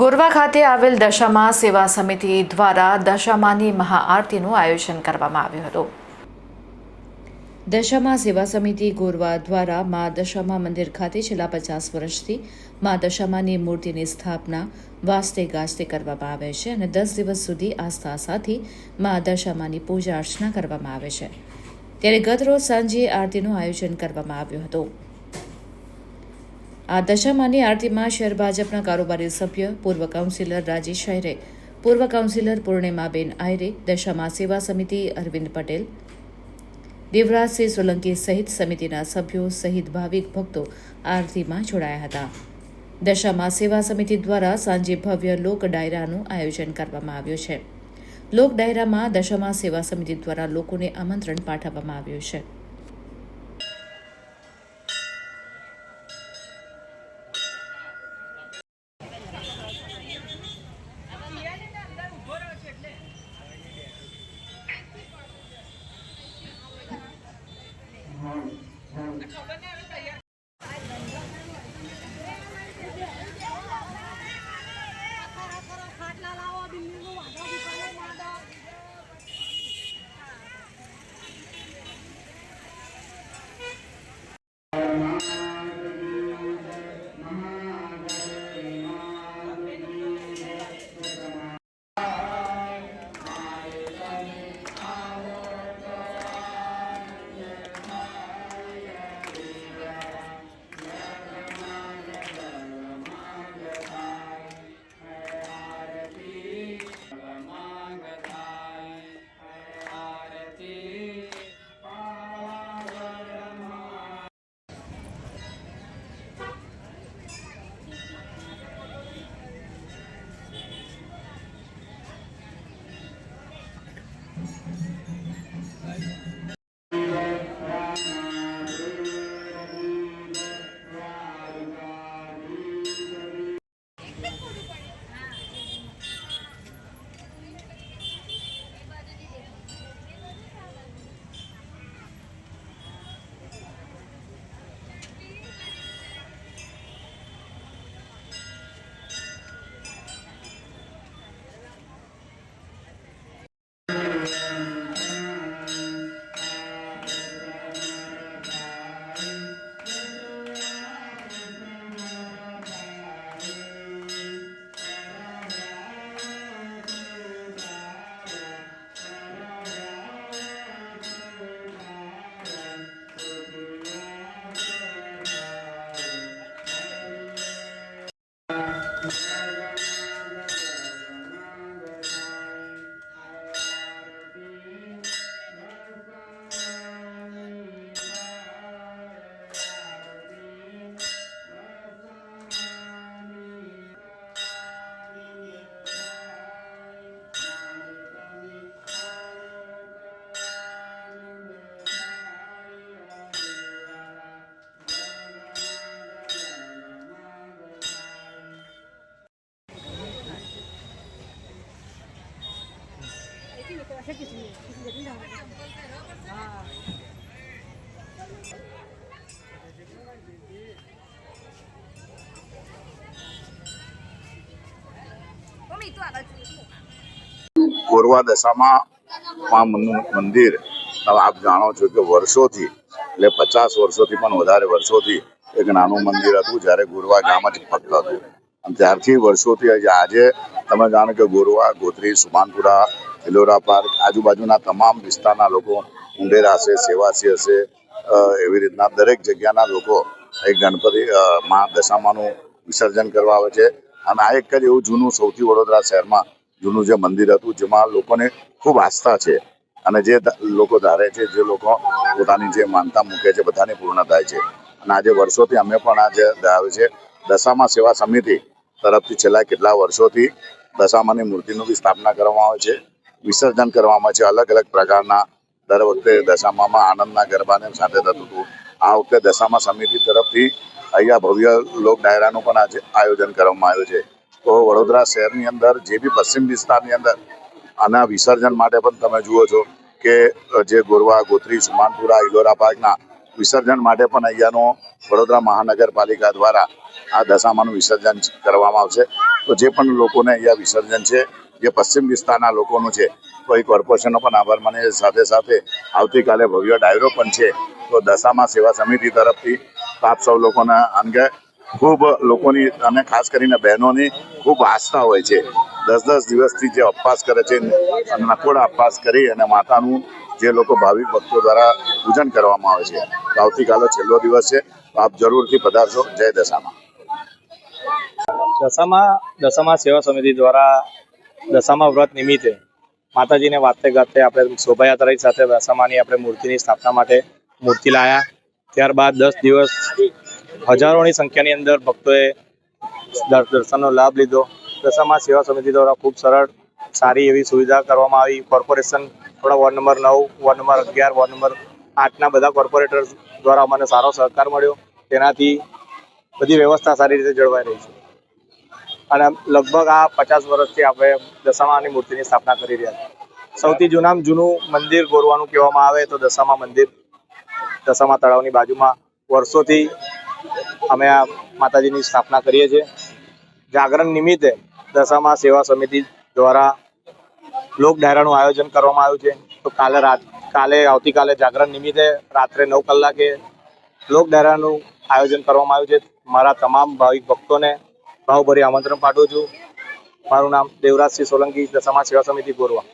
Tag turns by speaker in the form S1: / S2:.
S1: ગોરવા ખાતે આવેલ દશામા સેવા સમિતિ દ્વારા દશામાની મહાઆરતીનું આયોજન કરવામાં આવ્યું હતું. દશામા સેવા સમિતિ ગોરવા દ્વારા મા દશામા મંદિર ખાતે છેલ્લા પચાસ વર્ષથી મા દશામાની મૂર્તિની સ્થાપના વાસ્તે ગાજતે કરવામાં આવે છે અને દસ દિવસ સુધી આસ્થા સાથે મા દશામાની પૂજા અર્ચના કરવામાં આવે છે. ત્યારે ગત રોજ સાંજે આરતીનું આયોજન કરવામાં આવ્યું હતું. આ દશામાની આરતીમાં શહેર ભાજપના કારોબારી સભ્ય, પૂર્વ કાઉન્સિલર રાજેશ આયરે, પૂર્વ કાઉન્સિલર પૂર્ણિમાબેન આયરે, દશામા સેવા સમિતિ અરવિંદ પટેલ દેવરાજસિંહ સોલંકી સહિત સમિતિના સભ્યો સહિત ભાવિક ભક્તો આરતીમાં જોડાયા હતા. દશામા સેવા સમિતિ દ્વારા સાંજે ભવ્ય લોક ડાયરાનું આયોજન કરવામાં આવ્યું છે. લોક ડાયરામાં દશામા સેવા સમિતિ દ્વારા લોકોને આમંત્રણ પાઠવવામાં આવ્યું છે.
S2: ગોરવા દશામાં માં મંદિર. હવે આપ જાણો છો કે વર્ષોથી, એટલે પચાસ વર્ષોથી પણ વધારે વર્ષોથી એક નાનું મંદિર હતું, જ્યારે ગોરવા ગામ જ ફક્ત હતું. ત્યારથી વર્ષોથી આજે તમે જાણો કે ગોરવા, ગોત્રી, સુમાનપુરા હિલોરા પાર્ક આજુબાજુના તમામ વિસ્તારના લોકો ઉંડેરા હશે, સેવાસી હશે એવી રીતના દરેક જગ્યાના લોકો એક ગણપતિ મા દશામાનું વિસર્જન કરવા આવે છે. અને આ એક જ એવું જૂનું સૌથી વડોદરા શહેરમાં જૂનું જે મંદિર હતું, જેમાં લોકોને ખૂબ આસ્થા છે અને જે લોકો ધારે છે, જે લોકો પોતાની જે માનતા મૂકે છે, બધાની પૂર્ણ થાય છે. અને આજે વર્ષોથી અમે પણ આજે આવે છે. દશામાં સેવા સમિતિ તરફથી છેલ્લા કેટલા વર્ષોથી દશામાની મૂર્તિનું બી સ્થાપના કરવામાં આવે છે. વિસર્જન કરવામાં છે. અલગ અલગ પ્રકારના દર વખતે દશામામાં આનંદના ગરબાને સાથે થતું હતું. આ વખતે દશામા સમિતિ તરફથી અહીંયા ભવ્ય લોક ડાયરાનું પણ આજે આયોજન કરવામાં આવ્યું છે. તો વડોદરા શહેરની અંદર જે બી પશ્ચિમ વિસ્તારની અંદર આના વિસર્જન માટે પણ તમે જુઓ છો કે જે ગોરવા, ગોત્રી, સુમાનપુરા, ઇલોરા પાર્કના વિસર્જન માટે પણ અહીંયાનો વડોદરા મહાનગરપાલિકા દ્વારા આ દશામાનું વિસર્જન કરવામાં આવશે. તો જે પણ લોકોને અહીંયા વિસર્જન છે, જે પશ્ચિમ વિસ્તારના લોકોનું છે, તો એ કોર્પોરેશનનો પણ આભાર માને સાથે સાથે આવતીકાલે ભવ્ય ડાયરો પણ છે. તો દશામાં સેવા સમિતિ તરફથી આપ સૌ લોકોના અંગે ખૂબ લોકોની અને ખાસ કરીને બહેનોની ખૂબ આસ્થા હોય છે. દસ દસ દિવસથી જે ઉપવાસ કરે છે, નકોડા ઉપવાસ કરી અને માતાનું જે લોકો ભાવિક ભક્તો દ્વારા પૂજન કરવામાં આવે છે. આવતીકાલે છેલ્લો દિવસ છે. આપ જરૂરથી પધારશો જય દશામાં.
S3: દશામાં દશામાં સેવા સમિતિ દ્વારા દશામાં વ્રત નિમિત્તે માતાજીને વાતે ગાતે આપણે શોભાયાત્રાની સાથે દશામાની આપણે મૂર્તિની સ્થાપના માટે મૂર્તિ લાયા. ત્યારબાદ દસ દિવસ હજારોની સંખ્યાની અંદર ભક્તોએ દર્શનનો લાભ લીધો. દશામાં સેવા સમિતિ દ્વારા ખૂબ સરળ, સારી એવી સુવિધા કરવામાં આવી. કોર્પોરેશન થોડા વોર્ડ નંબર નવ, વોર્ડ નંબર અગિયાર, વોર્ડ નંબર આઠના બધા કોર્પોરેટર દ્વારા અમને સારો સહકાર મળ્યો. તેનાથી બધી વ્યવસ્થા સારી રીતે જળવાઈ રહી છે. અને લગભગ આ પચાસ વર્ષથી આપણે દશામાની મૂર્તિની સ્થાપના કરી રહ્યા છીએ. સૌથી જૂનામાં જૂનું મંદિર ગોરવાનું કહેવામાં આવે તો દશામા મંદિર. દશામા તળાવની બાજુમાં વર્ષોથી અમે આ માતાજીની સ્થાપના કરીએ છીએ. જાગરણ નિમિત્તે દશામા સેવા સમિતિ દ્વારા લોક ડાયરાનું આયોજન કરવામાં આવ્યું છે. તો કાલે રાત, કાલે, આવતીકાલે જાગરણ નિમિત્તે રાત્રે નવ કલાકે લોક ડાયરાનું આયોજન કરવામાં આવ્યું છે. મારા તમામ ભાવિક ભક્તોને ભાવભરી આમંત્રણ પાઠવું છું. મારું નામ દેવરાજસિંહ સોલંકી સમાજ સેવા સમિતિ ગોરવા.